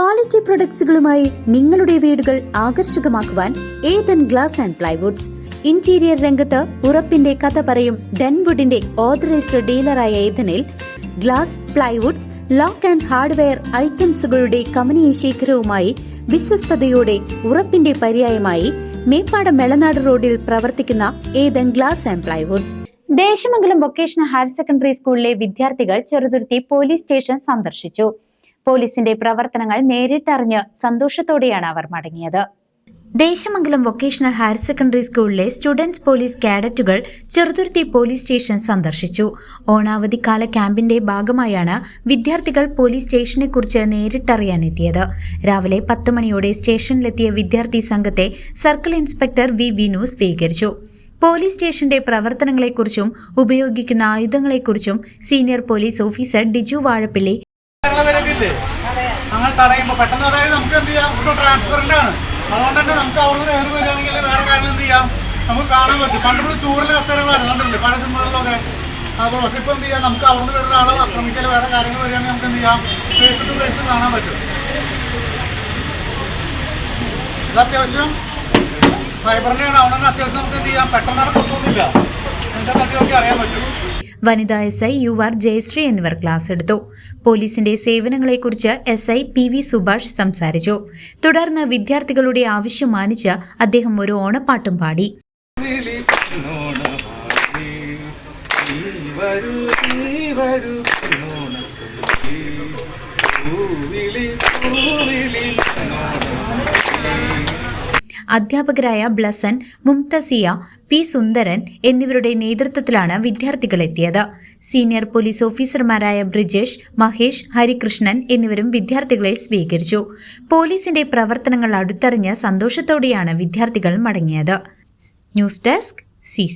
Quality പ്രൊഡക്ട്സുകളുമായി നിങ്ങളുടെ വീടുകൾ ആകർഷകമാക്കുവാൻ Ethan glass and plywoods. Interior രംഗത്ത് ഉറപ്പിന്റെ കഥ പറയും ഡെൻവുഡിന്റെ ഓതറൈസ്ഡ് ഡീലറായ ഏതനിൽ glass plywoods lock and hardware ഐറ്റംസുകളുടെ കമനീയ ശേഖരവുമായി വിശ്വസ്തയോടെ ഉറപ്പിന്റെ പര്യായമായി മേപ്പാട മെളനാട് റോഡിൽ പ്രവർത്തിക്കുന്ന Ethan glass and plywoods. Desamangalam vocational higher secondary സ്കൂളിലെ വിദ്യാർത്ഥികൾ ചെറുതുരുത്തി പോലീസ് സ്റ്റേഷൻ സന്ദർശിച്ചു. പോലീസിന്റെ പ്രവർത്തനങ്ങൾ നേരിട്ടറിഞ്ഞ് സന്തോഷത്തോടെയാണ് അവർ മടങ്ങിയത്. ദേശമംഗലം വൊക്കേഷണൽ ഹയർ സെക്കൻഡറി സ്കൂളിലെ സ്റ്റുഡൻസ് പോലീസ് കാഡറ്റുകൾ ചെറുതുരുത്തി പോലീസ് സ്റ്റേഷൻ സന്ദർശിച്ചു. ഓണാവധിക്കാല ക്യാമ്പിന്റെ ഭാഗമായാണ് വിദ്യാർത്ഥികൾ പോലീസ് സ്റ്റേഷനെക്കുറിച്ച് നേരിട്ടറിയാനെത്തിയത്. രാവിലെ പത്ത് മണിയോടെ സ്റ്റേഷനിലെത്തിയ വിദ്യാർത്ഥി സംഘത്തെ സർക്കിൾ ഇൻസ്പെക്ടർ വി വിനു സ്വീകരിച്ചു. പോലീസ് സ്റ്റേഷന്റെ പ്രവർത്തനങ്ങളെക്കുറിച്ചും ഉപയോഗിക്കുന്ന ആയുധങ്ങളെക്കുറിച്ചും senior police officer Diju Vazhappilly ഇല്ലേ അങ്ങനെ തടയുമ്പോൾ പെട്ടെന്ന് അതായത് നമുക്ക് എന്ത് ചെയ്യാം? ഇവിടെ ട്രാൻസ്പെറന്റ് ആണ്. അതുകൊണ്ട് തന്നെ നമുക്ക് അവിടെ നിന്ന് കയറി വരികയാണെങ്കിൽ വേറെ കാര്യം എന്ത് ചെയ്യാം? നമുക്ക് കാണാൻ പറ്റും. പണ്ട് ഇവിടെ ചൂറിലെ കസേരകളാണ് കണ്ടിട്ടില്ലേ പല സിനിമകളിലൊക്കെ. അപ്പോൾ പക്ഷെ ഇപ്പോൾ എന്ത് ചെയ്യാം? നമുക്ക് അവിടെ നിന്ന് വേറെ ആളെ ആക്രമിക്കൽ വേറെ കാര്യങ്ങൾ വരികയാണെങ്കിൽ നമുക്ക് എന്ത് ചെയ്യാം? ഫേസ് ടു ഫേസ് കാണാൻ പറ്റും. ഇത് അത്യാവശ്യം ഫൈബറിന്റെ ആണ്. അവിടെ തന്നെ അത്യാവശ്യം നമുക്ക് എന്ത് ചെയ്യാം? പെട്ടെന്ന് പ്രശ്നമൊന്നുമില്ല എന്താ തട്ടി നോക്കി അറിയാൻ പറ്റും. വനിതാ S I U R Jayashree എന്നിവർ ക്ലാസ് എടുത്തു പോലീസിന്റെ സേവനങ്ങളെക്കുറിച്ച് S I P V Subhash സംസാരിച്ചു തുടർന്ന് വിദ്യാർത്ഥികളുടെ ആവശ്യം മാനിച്ച് അദ്ദേഹം ഒരു ഓണപ്പാട്ടും പാടി. പൂവിളി, പൂവിളി. അധ്യാപകരായ ബ്ലസൻ മുംതസിയ പി സുന്ദരൻ എന്നിവരുടെ നേതൃത്വത്തിലാണ് വിദ്യാർത്ഥികൾ എത്തിയത് സീനിയർ പോലീസ് ഓഫീസർമാരായ ബ്രിജേഷ് മഹേഷ് ഹരികൃഷ്ണൻ എന്നിവരും വിദ്യാർത്ഥികളെ സ്വീകരിച്ചു. പോലീസിന്റെ പ്രവർത്തനങ്ങൾ അടുത്തറിഞ്ഞ് സന്തോഷത്തോടെയാണ് വിദ്യാർത്ഥികൾ മടങ്ങിയത്. News desk C